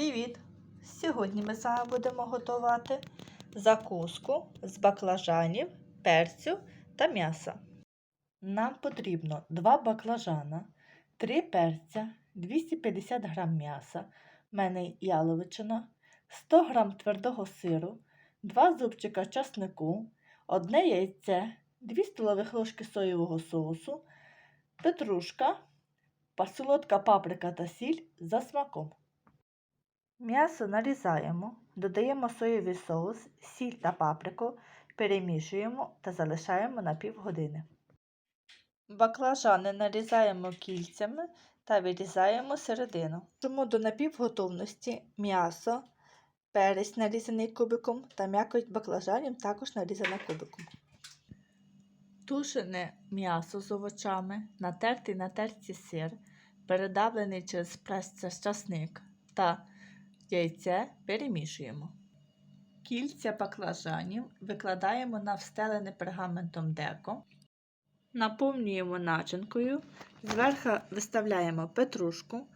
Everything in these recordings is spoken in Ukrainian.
Привіт! Сьогодні ми з вами будемо готувати закуску з баклажанів, перцю та м'яса. Нам потрібно 2 баклажана, 3 перця, 250 г м'яса, мене яловичина, 100 г твердого сиру, 2 зубчика часнику, 1 яйце, 2 столових ложки соєвого соусу, петрушка, солодка паприка та сіль за смаком. М'ясо нарізаємо, додаємо соєвий соус, сіль та паприку, перемішуємо та залишаємо на півгодини. Баклажани нарізаємо кільцями та вирізаємо середину. Чому до напівготовності м'ясо, перець нарізаний кубиком та м'якоть баклажанів також нарізана кубиком. Тушене м'ясо з овочами, натертий на терці сир, передавлений через прес часник та яйце перемішуємо. Кільця баклажанів викладаємо на встелене пергаментом деко, наповнюємо начинкою, зверху виставляємо петрушку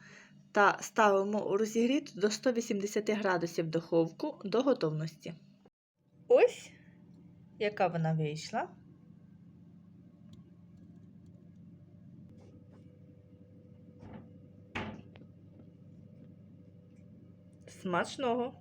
та ставимо у розігріту до 180 градусів духовку до готовності. Ось яка вона вийшла. Смачного!